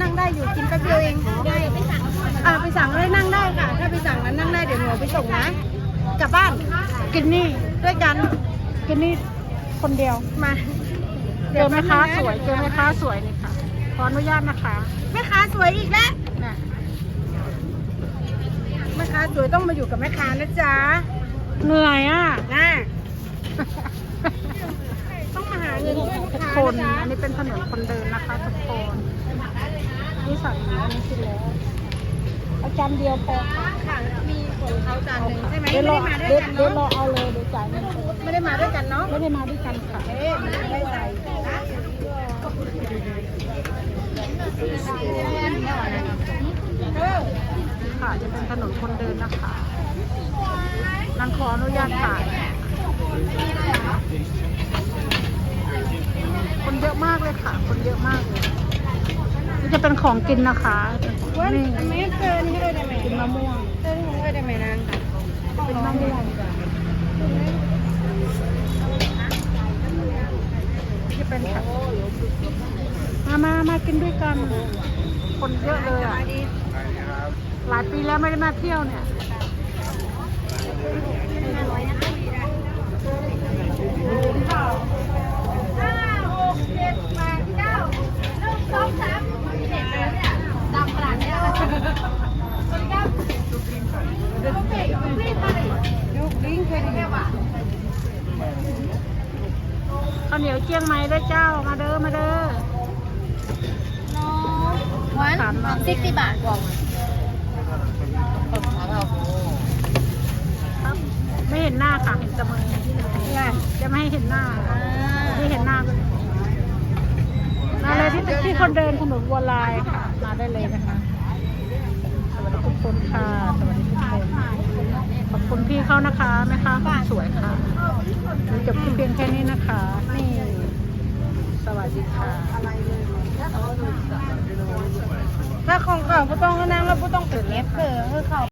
นั่งได้อยู่กินแป๊บเดียวเองได้ไปสั่งอ่าไปสั่งเลยนั่งได้ค่ะ ถ้าไปสั่งนั้นนั่งได้เดี๋ยวหนูเอาไปส่งนะ กลับบ้านกินนี่ด้วยกันกินนี่คนเดียวมาเจอแม่ค้าสวยเจอแม่ค้าสวยนี่ค่ะขออนุญาตนะคะแม่ค้าสวยอีกแล้วน่ะแม่ค้าสวยต้องมาอยู่กับแม่ค้านะจ๊ะเหนื่อยอะนะต้องมาหาเงินช่วยลูกทุกค้าคนนะอันนี้เป็นถนนคนเดินนะคะทุกคน นี่สั่งอันนี้กินแล้วเอาจานเดียวพอค่ะค่ะมีคนเขาจานหนึ่งใช่ไหมเดี๋ไม่ยวรได้อมาด้วยเดี๋ยวกันเดี๋ยวรอเนาะเอาเลยเดี๋ยวจ่ายเงินสดไม่ได้มาด้วยกันเนาะไม่ได้มาด้วยกันค่ะเอ๊ะมันได้ใส่ค่ะ จะเป็นถนนคนเดินนะคะนางขออนุญาตถ่ายคนเยอะมากเลยค่ะ คนเยอะมากเลยนี่ จะเป็นของกินนะคะว่านี่ไม่เกินให้เลยได้ไหมกินมะม่วงเกินให้ได้ไหมนางเป็นมะม่วงจะเป็นค่ะมามามากินด้วยกัน คนเยอะเลยอะหลายปีแล้วไม่ได้มาเที่ยวเนี่ย ห้าหกเจ็ดแปดเก้าหนึ่งสองสามเด็กเลยเนี่ยดำขนาดนี้สวัสดีครับลูกลิงลูกลิงเคยดีไหม ข้าวเหนียวเจียงใหม่ด้วยเจ้ามาเด้อมาเด้อวันสามบาทสิบสี่บาทกว่าครับไม่เห็นหน้าค่ะเห็นแต่มือไงจะไม่ให้เห็นหน้าไม่เห็นหน้าเลยมาเลยที่ที่คนเดินถนนวัวลายค่ะมาได้เลยนะคะสวัสดีทุกคนค่ะ สวัสดีทุกคน ขอบคุณพี่ เขานะคะแม่ค้าคนสวยค่ะจบที่เพียงแค่นี้นะคะ นี่สวัสดีค่ะถ้าของเก่าก็ต้องนั่งแล้วก็ต้องเปิดเล็บเปิดคือเขา